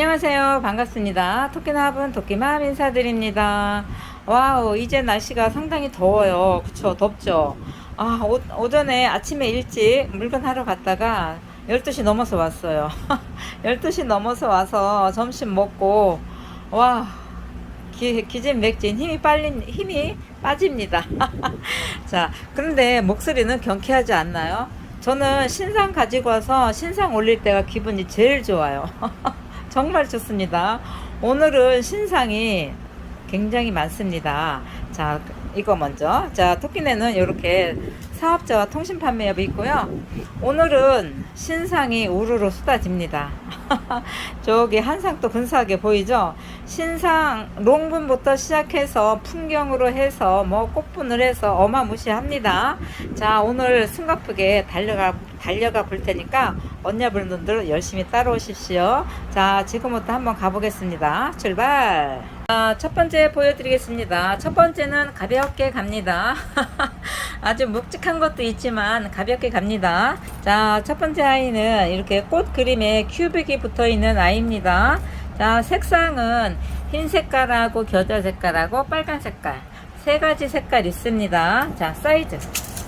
안녕하세요. 반갑습니다. 토끼나합은 토끼맘 인사드립니다. 와우, 이제 날씨가 상당히 더워요. 그쵸, 덥죠? 아, 오, 오전에 아침에 일찍 물건 하러 갔다가 12시 넘어서 왔어요. 12시 넘어서 와서 점심 먹고, 와, 기, 기진맥진 힘이 빨린, 힘이 빠집니다. 자, 근데 목소리는 경쾌하지 않나요? 저는 신상 가지고 와서 신상 올릴 때가 기분이 제일 좋아요. 정말 좋습니다. 오늘은 신상이 굉장히 많습니다. 자, 이거 먼저. 자, 토끼네는 이렇게 사업자와 통신 판매업이 있고요. 오늘은 신상이 우르르 쏟아집니다. 저기 한상 또 근사하게 보이죠? 신상 롱분부터 시작해서 풍경으로 해서 뭐 꽃분을 해서 어마무시합니다. 자, 오늘 숨가쁘게 달려가 달려가 볼 테니까 언니분들 열심히 따라오십시오. 자, 지금부터 한번 가보겠습니다. 출발! 자, 첫 번째 보여드리겠습니다. 첫 번째는 가볍게 갑니다. 아주 묵직한 것도 있지만 가볍게 갑니다. 자, 첫 번째 아이는 이렇게 꽃 그림에 큐빅이 붙어 있는 아이입니다. 자, 색상은 흰 색깔하고 겨자 색깔하고 빨간 색깔 세 가지 색깔 있습니다. 자, 사이즈.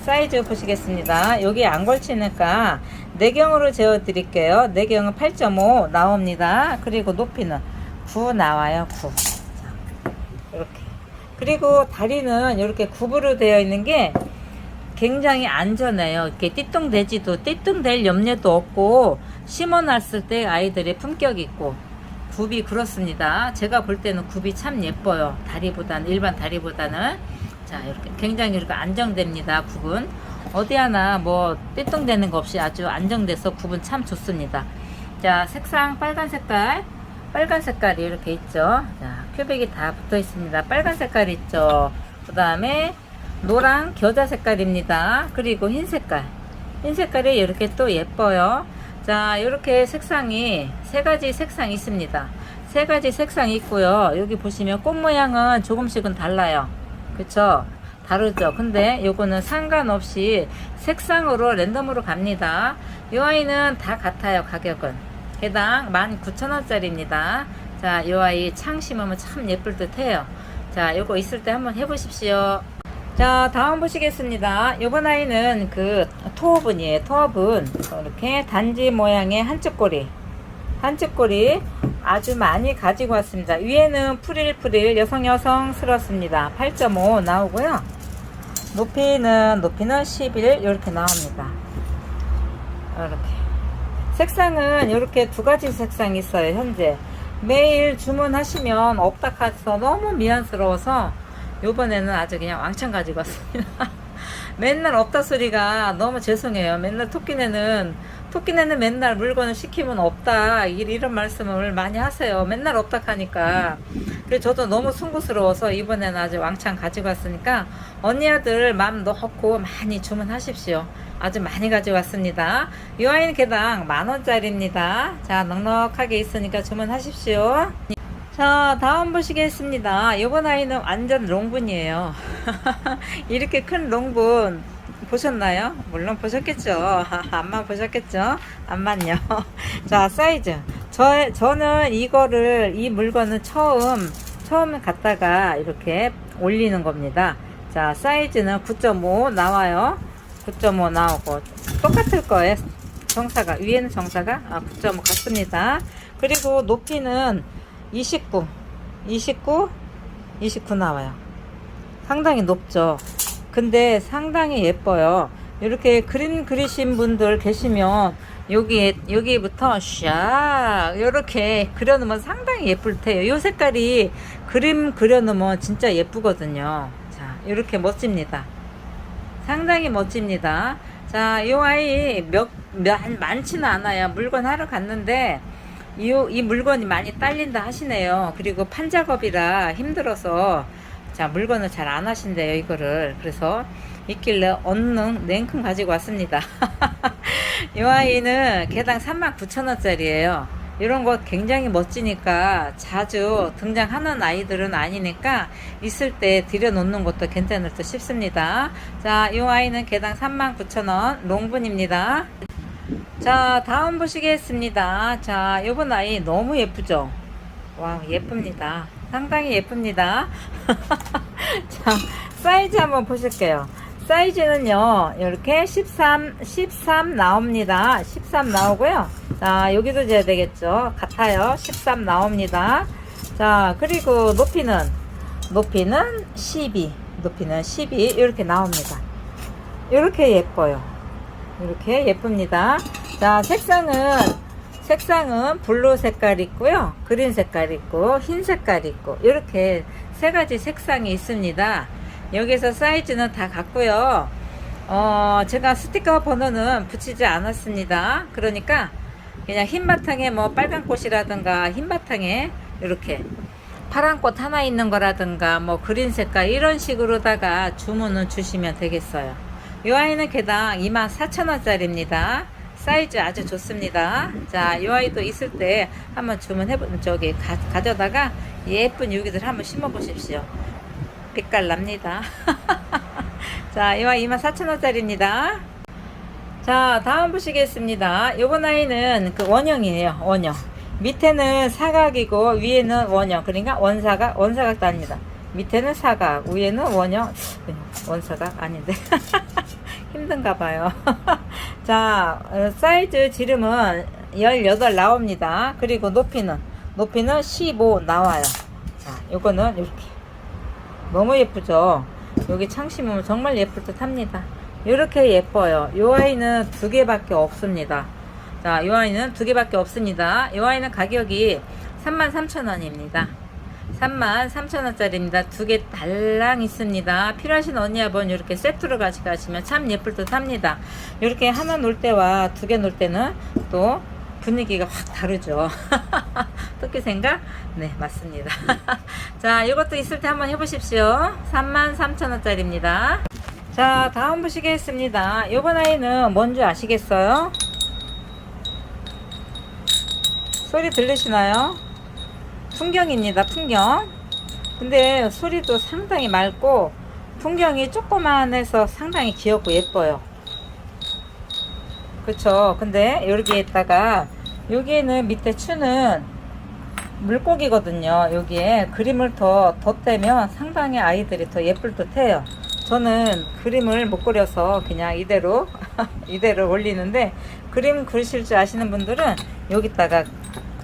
사이즈 보시겠습니다. 여기 안 걸치니까 내경으로 재어 드릴게요. 내경은 8.5 나옵니다. 그리고 높이는 9 나와요. 9. 자, 이렇게. 그리고 다리는 이렇게 굽으로 되어 있는 게 굉장히 안전해요. 이렇게 띠뚱대지도 띠뚱될 염려도 없고 심어놨을 때 아이들의 품격 있고 굽이 그렇습니다. 제가 볼 때는 굽이 참 예뻐요. 다리보다는 일반 다리보다는 자 이렇게 굉장히 이렇게 안정됩니다. 굽은 어디 하나 뭐 띠뚱대는 거 없이 아주 안정돼서 굽은 참 좋습니다. 자 색상 빨간 색깔 빨간 색깔이 이렇게 있죠. 자 큐빅이 다 붙어 있습니다. 빨간 색깔 있죠. 그 다음에 노랑 겨자 색깔입니다. 그리고 흰 색깔. 흰 색깔이 이렇게 또 예뻐요. 자, 이렇게 색상이 세 가지 색상이 있습니다. 세 가지 색상이 있고요. 여기 보시면 꽃 모양은 조금씩은 달라요. 그쵸? 다르죠. 근데 요거는 상관없이 색상으로 랜덤으로 갑니다. 이 아이는 다 같아요. 가격은. 개당 19,000원짜리입니다. 자, 이 아이 창 심으면 참 예쁠 듯 해요. 자, 요거 있을 때 한번 해보십시오. 자, 다음 보시겠습니다. 요번 아이는 그 토어분이에요. 토어분. 이렇게 단지 모양의 한쪽 꼬리. 한쪽 꼬리 아주 많이 가지고 왔습니다. 위에는 프릴프릴 여성 여성스럽습니다. 8.5 나오고요. 높이는 높이는 11 이렇게 나옵니다. 이렇게. 색상은 이렇게 두 가지 색상이 있어요. 현재 매일 주문하시면 없다 카서 너무 미안스러워서 요번에는 아주 그냥 왕창 가지고 왔습니다. 맨날 없다 소리가 너무 죄송해요. 맨날 토끼네는 토끼네는 맨날 물건을 시키면 없다 이- 이런 말씀을 많이 하세요. 맨날 없다 하니까 그래서 저도 너무 숭고스러워서 이번에는 아주 왕창 가지고 왔으니까 언니 아들 마음 놓고 많이 주문하십시오. 아주 많이 가지고 왔습니다. 이 아이는 개당 만 원짜리입니다. 자 넉넉하게 있으니까 주문하십시오. 자, 다음 보시겠습니다. 이번 아이는 완전 롱분이에요. 이렇게 큰 롱분 보셨나요? 물론 보셨겠죠. 안만 보셨겠죠? 안만요. 자, 사이즈. 저, 저는 이거를, 이 물건은 처음, 처음 갖다가 이렇게 올리는 겁니다. 자, 사이즈는 9.5 나와요. 9.5 나오고, 똑같을 거예요. 정사가, 위에는 정사가 아, 9.5 같습니다. 그리고 높이는 29, 29, 29 나와요. 상당히 높죠. 근데 상당히 예뻐요. 이렇게 그림 그리신 분들 계시면 여기 여기부터 샥 이렇게 그려놓으면 상당히 예쁠 테요. 이 색깔이 그림 그려놓으면 진짜 예쁘거든요. 자, 이렇게 멋집니다. 상당히 멋집니다. 자, 이 아이 몇, 몇 많지는 않아요. 물건 하러 갔는데 이, 이 물건이 많이 딸린다 하시네요. 그리고 판 작업이라 힘들어서 자 물건을 잘 안 하신대요 이거를 그래서 있길래 얼른 냉큼 가지고 왔습니다. 이 아이는 개당 39,000원짜리예요. 이런 거 굉장히 멋지니까 자주 등장하는 아이들은 아니니까 있을 때 들여놓는 것도 괜찮을 듯 싶습니다. 자, 이 아이는 개당 39,000원 롱분입니다. 자, 다음 보시겠습니다. 자, 요번 아이 너무 예쁘죠? 와, 예쁩니다. 상당히 예쁩니다. 자, 사이즈 한번 보실게요. 사이즈는요, 이렇게 13, 13 나옵니다. 13 나오고요. 자, 여기도 재야 되겠죠? 같아요. 13 나옵니다. 자, 그리고 높이는, 높이는 12, 높이는 12, 이렇게 나옵니다. 이렇게 예뻐요. 이렇게 예쁩니다. 자, 색상은 색상은 블루 색깔 있고요. 그린 색깔 있고 흰 색깔 있고 이렇게 세 가지 색상이 있습니다. 여기서 사이즈는 다 같고요. 어, 제가 스티커 번호는 붙이지 않았습니다. 그러니까 그냥 흰 바탕에 뭐 빨간 꽃이라든가 흰 바탕에 이렇게 파란 꽃 하나 있는 거라든가 뭐 그린 색깔 이런 식으로다가 주문을 주시면 되겠어요. 이 아이는 개당 24,000원짜리입니다. 사이즈 아주 좋습니다. 자, 이 아이도 있을 때 한번 주문해 보 저기 가, 가져다가 예쁜 유기들 한번 심어 보십시오. 빛깔 납니다. 자, 이 아이 24,000원짜리입니다. 자, 다음 보시겠습니다. 요번 아이는 그 원형이에요. 원형. 밑에는 사각이고 위에는 원형. 그러니까 원사각, 원사각도 아닙니다. 밑에는 사각, 위에는 원형. 원사각 아닌데. 힘든가 봐요. 자, 어, 사이즈 지름은 18 나옵니다. 그리고 높이는 높이는 15 나와요. 자, 요거는 이렇게 너무 예쁘죠? 여기 창 심으면 정말 예쁠 듯 합니다. 이렇게 예뻐요. 요 아이는 두 개밖에 없습니다. 자, 요 아이는 두 개밖에 없습니다. 요 아이는 가격이 33,000원입니다. 33,000원짜리입니다. 두 개 달랑 있습니다. 필요하신 언니 아번 이렇게 세트로 가져가시면 참 예쁠 듯 합니다. 이렇게 하나 놓을 때와 두 개 놓을 때는 또 분위기가 확 다르죠. 토끼 생각? 네, 맞습니다. 자, 이것도 있을 때 한번 해보십시오. 33,000원짜리입니다. 자, 다음 보시겠습니다. 이번 아이는 뭔지 아시겠어요? 소리 들리시나요? 풍경입니다. 풍경. 근데 소리도 상당히 맑고 풍경이 조그만해서 상당히 귀엽고 예뻐요. 그쵸. 근데 여기에다가 여기에는 밑에 추는 물고기거든요. 여기에 그림을 더 덧대면 상당히 아이들이 더 예쁠 듯 해요. 저는 그림을 못 그려서 그냥 이대로 이대로 올리는데 그림 그리실 줄 아시는 분들은 여기다가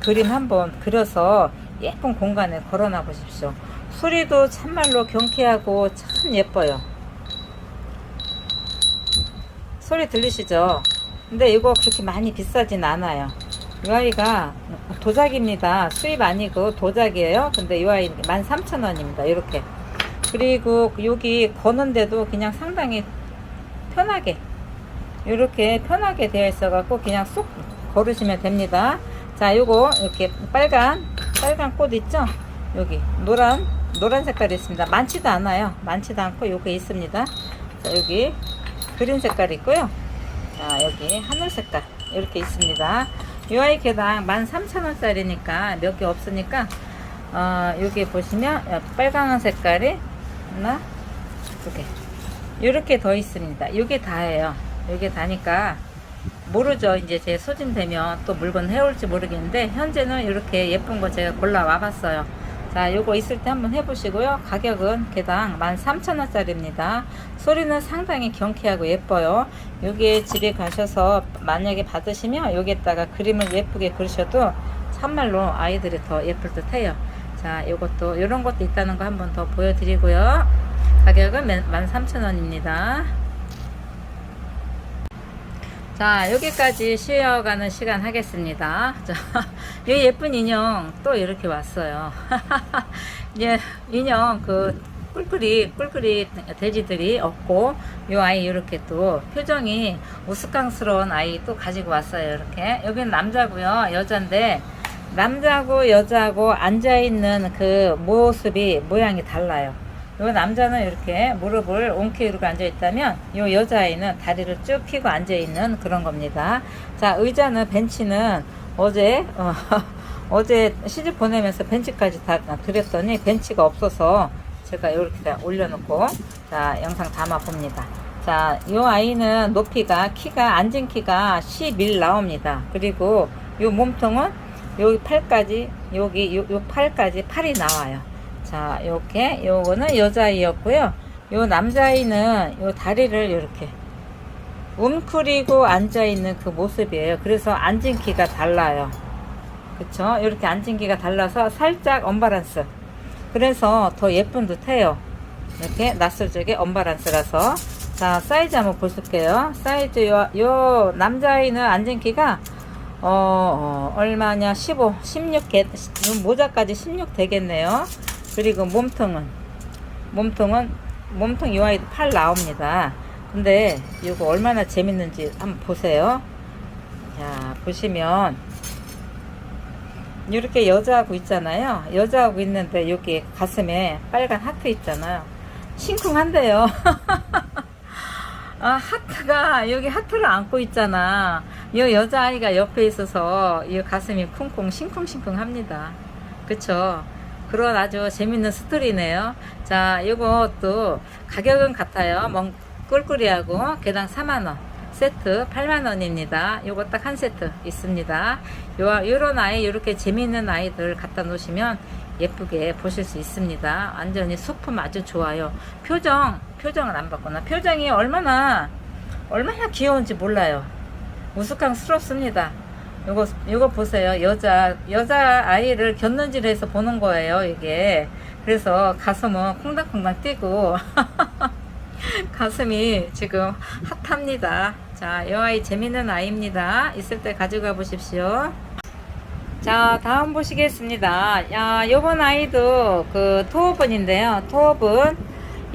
그림 한번 그려서 예쁜 공간에 걸어놔 보십시오. 소리도 참말로 경쾌하고 참 예뻐요. 소리 들리시죠? 근데 이거 그렇게 많이 비싸진 않아요. 이 아이가 도자기입니다. 수입 아니고 도자기예요. 근데 이 아이 13,000원입니다. 이렇게. 그리고 여기 거는데도 그냥 상당히 편하게 이렇게 편하게 되어 있어 갖고 그냥 쏙 걸으시면 됩니다. 자, 요거 이렇게 빨간 빨간 꽃 있죠? 여기 노란 노란 색깔이 있습니다. 많지도 않아요. 많지도 않고 요게 있습니다. 자, 여기 그린 색깔 있고요. 자, 여기 하늘 색깔 이렇게 있습니다. 요 아이 개당 13,000원짜리니까 몇 개 없으니까 어, 여기 보시면 빨간 색깔이 하나 두 개 이렇게 더 있습니다. 요게 다예요. 요게 다니까 모르죠. 이제 제 소진되면 또 물건 해올지 모르겠는데 현재는 이렇게 예쁜 거 제가 골라 와봤어요. 자, 요거 있을 때 한번 해보시고요. 가격은 개당 13,000원짜리입니다. 소리는 상당히 경쾌하고 예뻐요. 여기에 집에 가셔서 만약에 받으시면 여기에다가 그림을 예쁘게 그리셔도 참말로 아이들이 더 예쁠 듯 해요. 자, 요것도, 이런 것도 있다는 거 한번 더 보여드리고요. 가격은 13,000원입니다. 자, 여기까지 쉬어가는 시간 하겠습니다. 자, 이 예쁜 인형 또 이렇게 왔어요. 이제 인형 그 꿀꿀이 꿀꿀이 돼지들이 없고 이 아이 이렇게 또 표정이 우스꽝스러운 아이 또 가지고 왔어요. 이렇게 여기는 남자고요, 여자인데 남자고 여자고 앉아 있는 그 모습이 모양이 달라요. 요 남자는 이렇게 무릎을 이렇게 앉아 있다면 요 여자아이는 다리를 쭉 펴고 앉아 있는 그런 겁니다. 자, 의자는 벤치는 어제 어, 어제 시집 보내면서 벤치까지 다 드렸더니 벤치가 없어서 제가 이렇게 다 올려놓고 자 영상 담아 봅니다. 자 자, 요 아이는 높이가 키가 앉은 키가 11 나옵니다. 그리고 요 몸통은 여기 팔까지 여기 요, 요 팔까지 팔이 나와요. 자, 요렇게 요거는 여자아이였고요. 요 남자아이는 요 다리를 이렇게 웅크리고 앉아 있는 그 모습이에요. 그래서 앉은 키가 달라요. 그쵸? 이렇게 앉은 키가 달라서 살짝 언바란스. 그래서 더 예쁜 듯해요. 이렇게 낯설적에 언바란스라서. 자, 사이즈 한번 보실게요. 사이즈 요, 요 남자아이는 앉은 키가 어, 어, 얼마냐? 15, 16 개, 모자까지 16 되겠네요. 그리고 몸통은 몸통은 몸통 이 아이도 팔 나옵니다. 근데 이거 얼마나 재밌는지 한번 보세요. 자, 보시면 이렇게 여자하고 있잖아요. 여자하고 있는데 여기 가슴에 빨간 하트 있잖아요. 심쿵한데요. 아, 하트가 여기 하트를 안고 있잖아. 이 여자아이가 옆에 있어서 이 가슴이 쿵쿵 싱쿵싱쿵 합니다. 그쵸? 그런 아주 재밌는 스토리네요. 자, 이것도 가격은 같아요. 멍 꿀꿀이하고 개당 4만원. 세트 8만원입니다. 요거 딱 한 세트 있습니다. 요, 요런 아이, 요렇게 재미있는 아이들 갖다 놓으시면 예쁘게 보실 수 있습니다. 완전히 소품 아주 좋아요. 표정, 표정을 안 봤구나. 표정이 얼마나, 얼마나 귀여운지 몰라요. 우스꽝스럽습니다. 요거, 요거 보세요. 여자, 여자 아이를 곁눈질해서 보는 거예요, 이게. 그래서 가슴은 콩당콩당 뛰고, 가슴이 지금 핫합니다. 자, 이 아이 재밌는 아이입니다. 있을 때 가져가 보십시오. 자, 다음 보시겠습니다. 야, 요번 아이도 그 토업은인데요. 토업은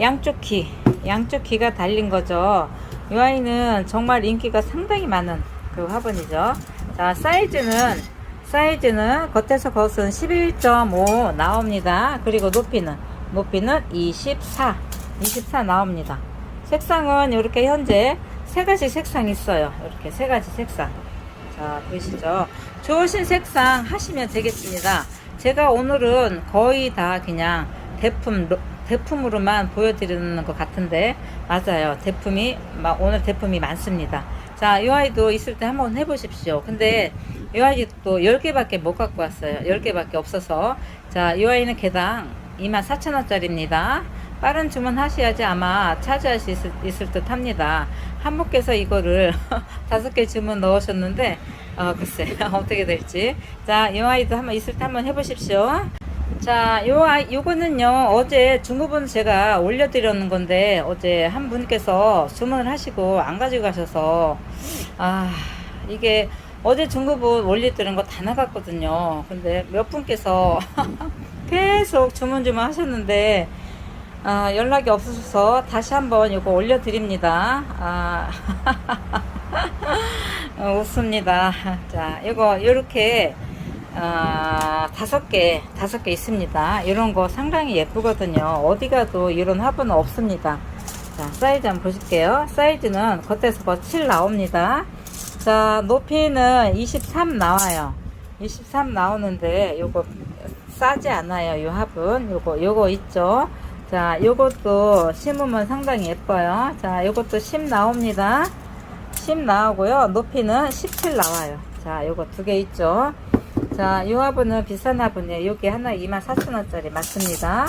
양쪽 키, 양쪽 키가 달린 거죠. 이 아이는 정말 인기가 상당히 많은 그 화분이죠. 자, 사이즈는, 사이즈는 겉에서 겉은 11.5 나옵니다. 그리고 높이는, 높이는 24, 24 나옵니다. 색상은 이렇게 현재 세 가지 색상 있어요. 이렇게 세 가지 색상. 자, 보이시죠? 좋으신 색상 하시면 되겠습니다. 제가 오늘은 거의 다 그냥 대품, 대품으로만 보여드리는 것 같은데, 맞아요. 대품이, 막 오늘 대품이 많습니다. 자, 이 아이도 있을 때 한번 해보십시오. 근데 이 아이도 10개밖에 못 갖고 왔어요. 10개밖에 없어서. 자, 이 아이는 개당 24,000원짜리입니다. 빠른 주문 하셔야지 아마 차지할 수 있을, 있을 듯 합니다. 한 분께서 이거를 다섯 개 주문 넣으셨는데, 어, 글쎄, 어떻게 될지. 자, 이 아이도 한번 있을 때 한번 해보십시오. 자, 요, 아이, 요거는요, 어제 중고분 제가 올려드렸는 건데, 어제 한 분께서 주문을 하시고 안 가지고 가셔서, 아, 이게 어제 중고분 올려드린 거 다 나갔거든요. 근데 몇 분께서 계속 주문 주문 하셨는데, 아, 연락이 없으셔서 다시 한번 이거 올려드립니다. 아, 어, 웃습니다. 자, 이거 이렇게 아, 다섯 개, 다섯 개 있습니다. 이런 거 상당히 예쁘거든요. 어디 가도 이런 화분은 없습니다. 자, 사이즈 한번 보실게요. 사이즈는 겉에서 거7 나옵니다. 자, 높이는 23 나와요. 23 나오는데 요거 싸지 않아요. 요 화분. 요거 요거 있죠. 자, 요것도 심으면 상당히 예뻐요. 자, 요것도 10 나옵니다. 10 나오고요. 높이는 17 나와요. 자, 요거 두 개 있죠. 자, 요 화분은 비싼 화분이에요. 요게 하나 24,000원짜리 맞습니다.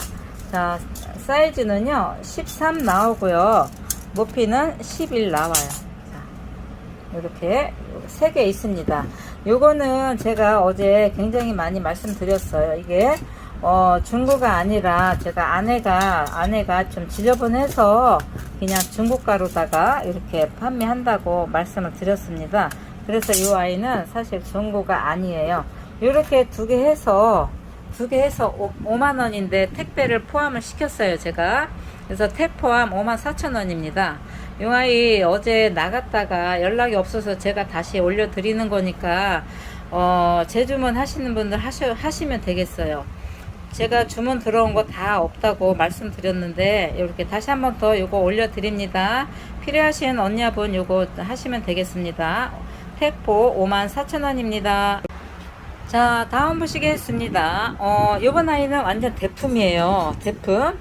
자, 사이즈는요, 13 나오고요. 높이는 11 나와요. 자, 이렇게 세개 있습니다. 요거는 제가 어제 굉장히 많이 말씀드렸어요. 이게 어, 중고가 아니라 제가 아내가 아내가 좀 지저분해서 그냥 중고가로다가 이렇게 판매한다고 말씀을 드렸습니다. 그래서 이 아이는 사실 중고가 아니에요. 이렇게 두 개 해서 두 개 해서 5, 만 원인데 택배를 포함을 시켰어요 제가. 그래서 택 포함 5만 4천 원입니다. 이 아이 어제 나갔다가 연락이 없어서 제가 다시 올려드리는 거니까 어, 재주문 하시는 분들 하셔, 하시면 되겠어요. 제가 주문 들어온 거 다 없다고 말씀드렸는데 이렇게 다시 한 번 더 요거 올려드립니다. 필요하신 언니분 요거 하시면 되겠습니다. 택포 5만 4천 원입니다 자 다음 보시겠습니다 어 요번 아이는 완전 대품이에요 대품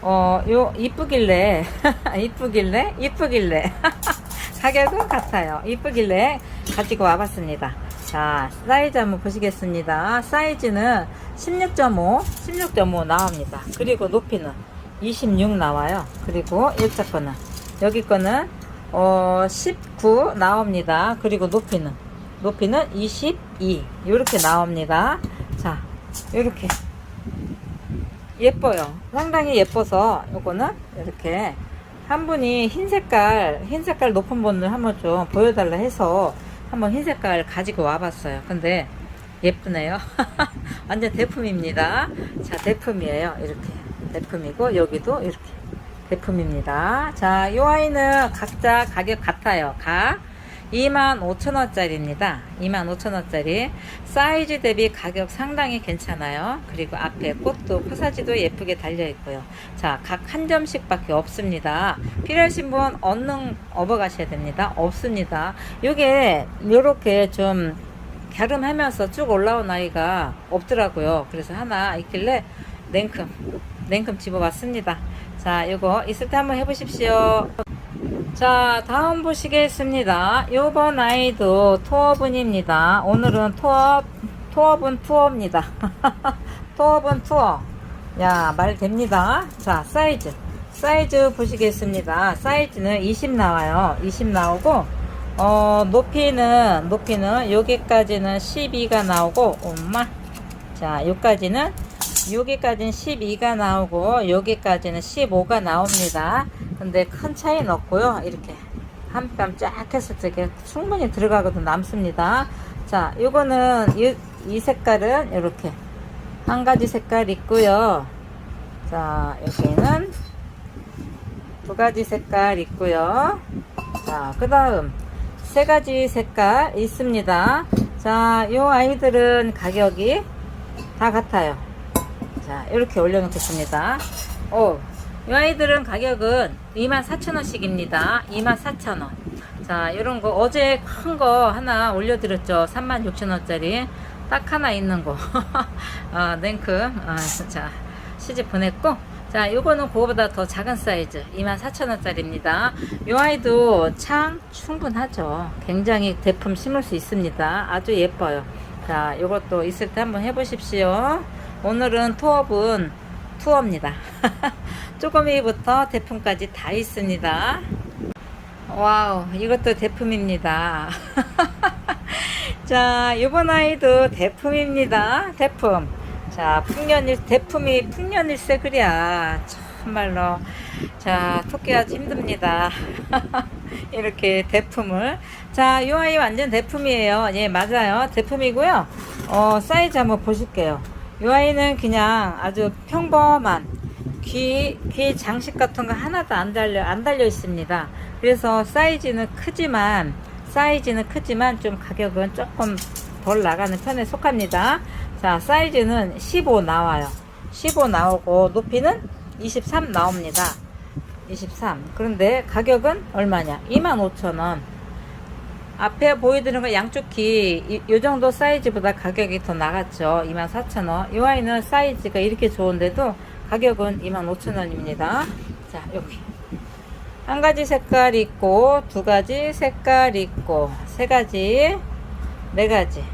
어, 요, 이쁘길래, 이쁘길래, 이쁘길래. 가격은 같아요. 이쁘길래 가지고 와봤습니다. 자, 사이즈 한번 보시겠습니다. 사이즈는 16.5, 16.5 나옵니다. 그리고 높이는 26 나와요. 그리고 일자 거는, 여기 거는, 어, 19 나옵니다. 그리고 높이는, 높이는 22. 이렇게 나옵니다. 자, 이렇게. 예뻐요. 상당히 예뻐서 요거는 이렇게 한 분이 흰 색깔 흰 색깔 높은 분을 한번 좀 보여달라 해서 한번 흰 색깔 가지고 와봤어요. 근데 예쁘네요. 완전 대품입니다. 자 대품이에요. 이렇게 대품이고 여기도 이렇게 대품입니다. 자, 이 아이는 각자 가격 같아요. 각 25,000원짜리입니다. 25,000원짜리. 사이즈 대비 가격 상당히 괜찮아요. 그리고 앞에 꽃도 포사지도 예쁘게 달려있고요. 자, 각 한 점씩 밖에 없습니다. 필요하신 분 얼른 업어 가셔야 됩니다. 없습니다. 요게 요렇게 좀 갸름하면서 쭉 올라온 아이가 없더라고요. 그래서 하나 있길래 냉큼, 냉큼 집어봤습니다. 자, 요거 있을 때 한번 해보십시오. 자, 다음 보시겠습니다. 요번 아이도 투어분입니다. 오늘은 투어, 투어분 투어입니다. 투어분 투어. 야, 말 됩니다. 자, 사이즈. 사이즈 보시겠습니다. 사이즈는 20 나와요. 20 나오고, 어, 높이는, 높이는 여기까지는 12가 나오고, 엄마. 자, 여기까지는, 여기까지는 12가 나오고, 여기까지는 15가 나옵니다. 근데 큰 차이는 없고요. 이렇게 한 뺨쫙 했을 때 충분히 들어가거든 남습니다. 자, 요거는 이, 이 색깔은 이렇게 한 가지 색깔 있고요. 자, 여기는 두 가지 색깔 있고요. 자, 그 다음 세 가지 색깔 있습니다. 자, 요 아이들은 가격이 다 같아요. 자, 이렇게 올려놓겠습니다. 오, 이 아이들은 가격은 24,000원씩입니다. 24,000원. 자, 이런 거 어제 큰 거 하나 올려드렸죠. 36,000원짜리. 딱 하나 있는 거. 아, 냉큼. 아, 자, 시집 보냈고. 자, 요거는 그거보다 더 작은 사이즈. 24,000원짜리입니다. 이 아이도 참 충분하죠. 굉장히 대품 심을 수 있습니다. 아주 예뻐요. 자, 요것도 있을 때 한번 해보십시오. 오늘은 투업은 투어입니다. 쪼꼬미부터 대품까지 다 있습니다. 와우, 이것도 대품입니다. 자, 이번 아이도 대품입니다. 대품. 자, 풍년일, 대품이 풍년일세 그랴. 참말로. 자, 토끼 아주 힘듭니다. 이렇게 대품을. 자, 이 아이 완전 대품이에요. 예, 맞아요. 대품이고요. 어, 사이즈 한번 보실게요. 이 아이는 그냥 아주 평범한 귀, 귀 장식 같은 거 하나도 안 달려, 안 달려 있습니다. 그래서 사이즈는 크지만, 사이즈는 크지만 좀 가격은 조금 덜 나가는 편에 속합니다. 자, 사이즈는 15 나와요. 15 나오고, 높이는 23 나옵니다. 23. 그런데 가격은 얼마냐? 25,000원. 앞에 보여드리는 거 양쪽 귀, 이, 이 정도 사이즈보다 가격이 더 나갔죠. 24,000원. 이 아이는 사이즈가 이렇게 좋은데도 가격은 25,000원입니다. 자, 여기. 한 가지 색깔 있고, 두 가지 색깔 있고, 세 가지, 네 가지.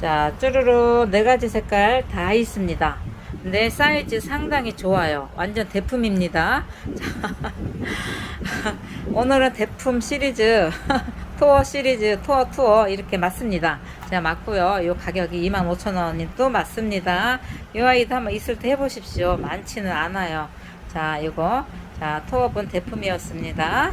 자, 쭈루루 네 가지 색깔 다 있습니다. 근데 사이즈 상당히 좋아요. 완전 대품입니다. 자, 오늘은 대품 시리즈, 투어 시리즈, 투어 투어 이렇게 맞습니다. 자, 맞고요. 요 가격이 25,000원이 또 맞습니다. 이 아이도 한번 있을 때 해보십시오. 많지는 않아요. 자, 이거. 자, 투어분 대품이었습니다.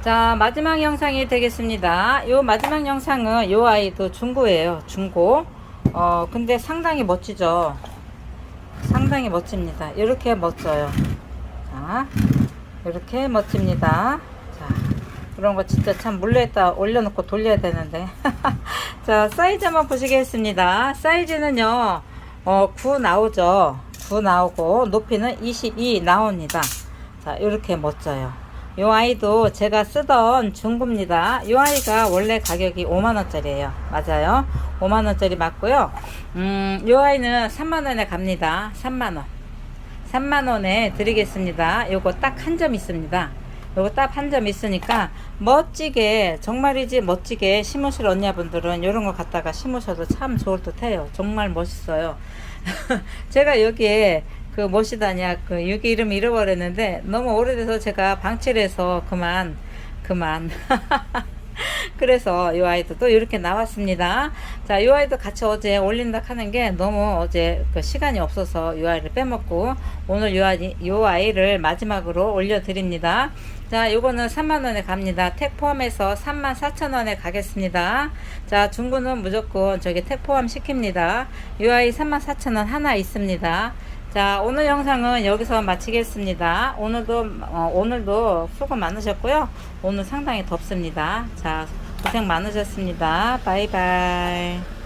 자, 마지막 영상이 되겠습니다. 요 마지막 영상은 요 아이도 중고예요. 중고. 어, 근데 상당히 멋지죠. 상당히 멋집니다. 이렇게 멋져요. 자, 이렇게 멋집니다. 자, 그런 거 진짜 참 물레에다 올려놓고 돌려야 되는데. 자, 사이즈 한번 보시겠습니다. 사이즈는요, 어, 9 나오죠. 9 나오고, 높이는 22 나옵니다. 자, 이렇게 멋져요. 이 아이도 제가 쓰던 중고입니다. 이 아이가 원래 가격이 5만원짜리예요. 맞아요. 5만원짜리 맞고요. 음, 이 아이는 3만원에 갑니다. 3만원. 3만원에 드리겠습니다. 요거 딱 한 점 있습니다. 요거 딱 한 점 있으니까 멋지게 정말이지 멋지게 심으실 언니분들은 요런 거 갖다가 심으셔도 참 좋을 듯 해요. 정말 멋있어요. 제가 여기에 그 멋이다냐 그 여기 이름 잃어버렸는데 너무 오래돼서 제가 방치해서 그만 그만 그래서 이 아이도 또 이렇게 나왔습니다. 자, 이 아이도 같이 어제 올린다 하는 게 너무 어제 그 시간이 없어서 이 아이를 빼먹고 오늘 이 아이, 이 아이를 마지막으로 올려드립니다. 자, 요거는 3만원에 갑니다. 택 포함해서 3만 4천원에 가겠습니다. 자, 중고는 무조건 저기 택 포함 시킵니다. 이 아이 3만 4천원 하나 있습니다. 자, 오늘 영상은 여기서 마치겠습니다. 오늘도, 어, 오늘도 수고 많으셨고요. 오늘 상당히 덥습니다. 자, 고생 많으셨습니다. 바이바이.